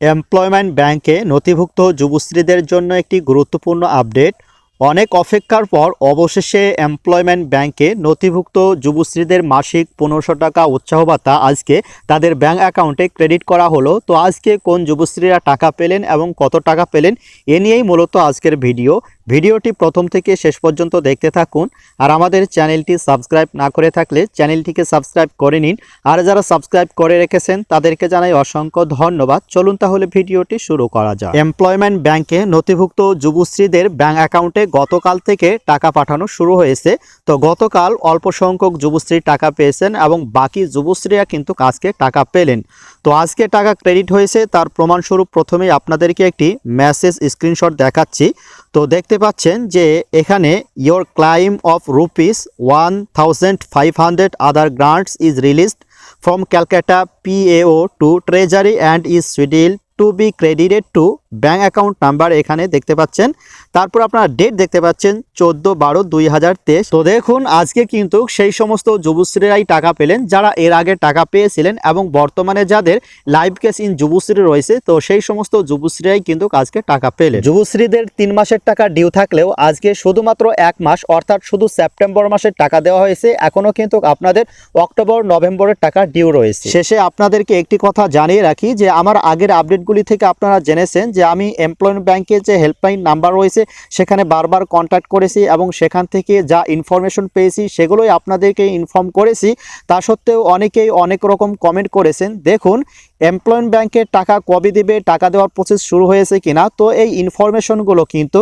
Employment ব্যাংকে নথিভুক্ত যুবশ্রীদের জন্য একটি গুরুত্বপূর্ণ আপডেট। অনেক অপেক্ষার পর অবশেষে এমপ্লয়মেন্ট ব্যাংকে নথিভুক্ত যুবশ্রীদের মাসিক পনেরোশো টাকা উৎসাহ ভাতা আজকে তাদের ব্যাংক অ্যাকাউন্টে ক্রেডিট করা হলো। তো আজকে কোন যুবশ্রীরা টাকা পেলেন এবং কত টাকা পেলেন, এ নিয়েই মূলত আজকের ভিডিও। ভিডিওটি প্রথম থেকে শেষ পর্যন্ত দেখতে থাকুন আর আমাদের চ্যানেলটি সাবস্ক্রাইব না করে থাকলে চ্যানেলটিকে সাবস্ক্রাইব করে নিন। আর যারা সাবস্ক্রাইব করে রেখেছেন, তাদেরকে জানাই অসংখ্য ধন্যবাদ। চলুন তাহলে ভিডিওটি শুরু করা যাক। এমপ্লয়মেন্ট ব্যাংকে নথিভুক্ত যুবশ্রীদের ব্যাংক অ্যাকাউন্টে গতকাল থেকে টাকা পাঠানো শুরু হয়েছে। তো গতকাল অল্প সংখ্যক যুবশ্রী টাকা পেয়েছেন এবং বাকি যুবশ্রীরা কিন্তু আজকে টাকা পেলেন। তো আজকে টাকা ক্রেডিট হয়েছে, তার প্রমাণস্বরূপ প্রথমেই আপনাদেরকে একটি মেসেজ স্ক্রিনশট দেখাচ্ছি। তো দেখতে পাচ্ছেন যে এখানে your claim of rupees one thousand five hundred other grants is released from Calcutta PAO to treasury and is schedule to be credited to bank account number এখানে দেখতে পাচ্ছেন। তারপর আপনারা ডেট দেখতে পাচ্ছেন চোদ্দ বারো দুই হাজার তেইশ। তো দেখুন আজকে কিন্তু সেই সমস্ত যুবশ্রীরাই টাকা পেলেন যারা এর আগে টাকা পেয়েছিলেন এবং বর্তমানে যাদের লাইভ কেস ইন যুবশ্রী রয়েছে তো সেই সমস্ত যুবশ্রীরাই কিন্তু আজকে টাকা পেলেন। যুবশ্রীদের তিন মাসের টাকা ডিউ থাকলেও আজকে শুধুমাত্র এক মাস অর্থাৎ শুধু সেপ্টেম্বর মাসের টাকা দেওয়া হয়েছে এখনও কিন্তু আপনাদের অক্টোবর নভেম্বরের টাকা ডিউ রয়েছে। শেষে আপনাদেরকে একটি কথা জানিয়ে রাখি যে আমার আগের আপডেটগুলি থেকে আপনারা জেনেছেন যে আমি এমপ্লয়মেন্ট ব্যাংকের যে হেল্পলাইন নাম্বার রয়েছে, সেখানে বারবার কন্ট্যাক্ট করেছি এবং সেখান থেকে যা ইনফরমেশন পেয়েছি সেগুলোই আপনাদেরকে ইনফর্ম করেছি। তা সত্ত্বেও অনেকেই অনেক রকম কমেন্ট করেছেন। দেখুন এমপ্লয়মেন্ট ব্যাংকের টাকা কবে দিবে, টাকা দেওয়ার প্রসেস শুরু হয়েছে কিনা, তো এই ইনফরমেশনগুলো কিন্তু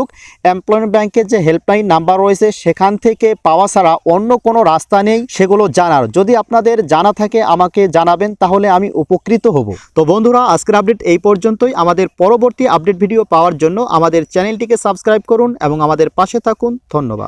এমপ্লয়মেন্ট ব্যাংকের যে হেল্পলাইন নাম্বার রয়েছে, সেখান থেকে পাওয়া ছাড়া অন্য কোনো রাস্তা নেই, সেগুলো জানার। যদি আপনাদের জানা থাকে, আমাকে জানাবেন, তাহলে আমি উপকৃত হব। তো বন্ধুরা, আজকের আপডেট এই পর্যন্তই। আমাদের পরবর্তী আপডেট ভিডিও পাওয়ার জন্য আমাদের চ্যানেলটিকে সাবস্ক্রাইব করুন এবং আমাদের পাশে থাকুন। ধন্যবাদ।